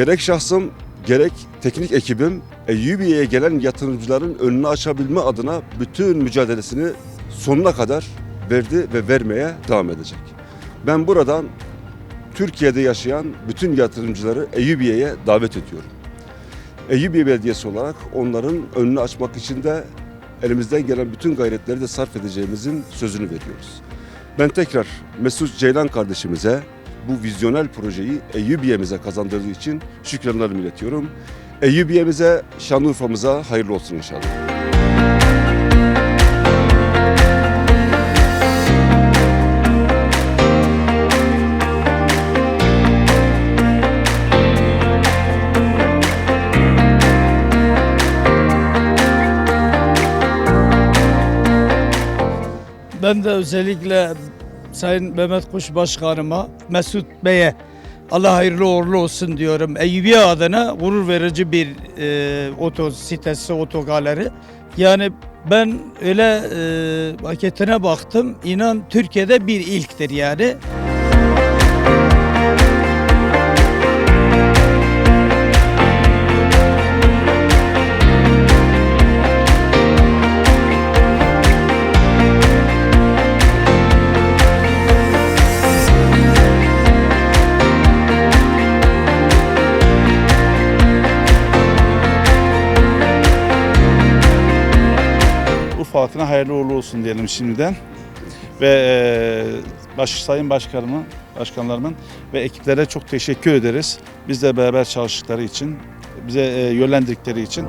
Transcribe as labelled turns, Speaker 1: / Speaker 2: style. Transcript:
Speaker 1: Gerek şahsım gerek teknik ekibim Eyyubiye'ye gelen yatırımcıların önünü açabilme adına bütün mücadelesini sonuna kadar verdi ve vermeye devam edecek. Ben buradan Türkiye'de yaşayan bütün yatırımcıları Eyyubiye'ye davet ediyorum. Eyyubiye Belediyesi olarak onların önünü açmak için de elimizden gelen bütün gayretleri de sarf edeceğimizin sözünü veriyoruz. Ben tekrar Mesut Ceylan kardeşimize bu vizyonel projeyi Eyyubiye'mize kazandırdığı için şükranlarımı iletiyorum. Eyyubiye'mize, Şanlıurfa'mıza hayırlı olsun inşallah.
Speaker 2: Ben de özellikle Sayın Mehmet Kuş Başkanıma, Mesut Bey'e Allah hayırlı uğurlu olsun diyorum. Eyyubiye adına gurur verici bir e, oto sitesi, otogaleri. Yani ben öyle e, paketine baktım. İnan Türkiye'de bir ilktir yani.
Speaker 3: Halkına hayırlı uğurlu olsun diyelim şimdiden. Ve e, baş, Sayın Başkanımın, başkanlarımın ve ekiplere çok teşekkür ederiz. Bizle beraber çalıştıkları için, bize e, yönlendirdikleri için.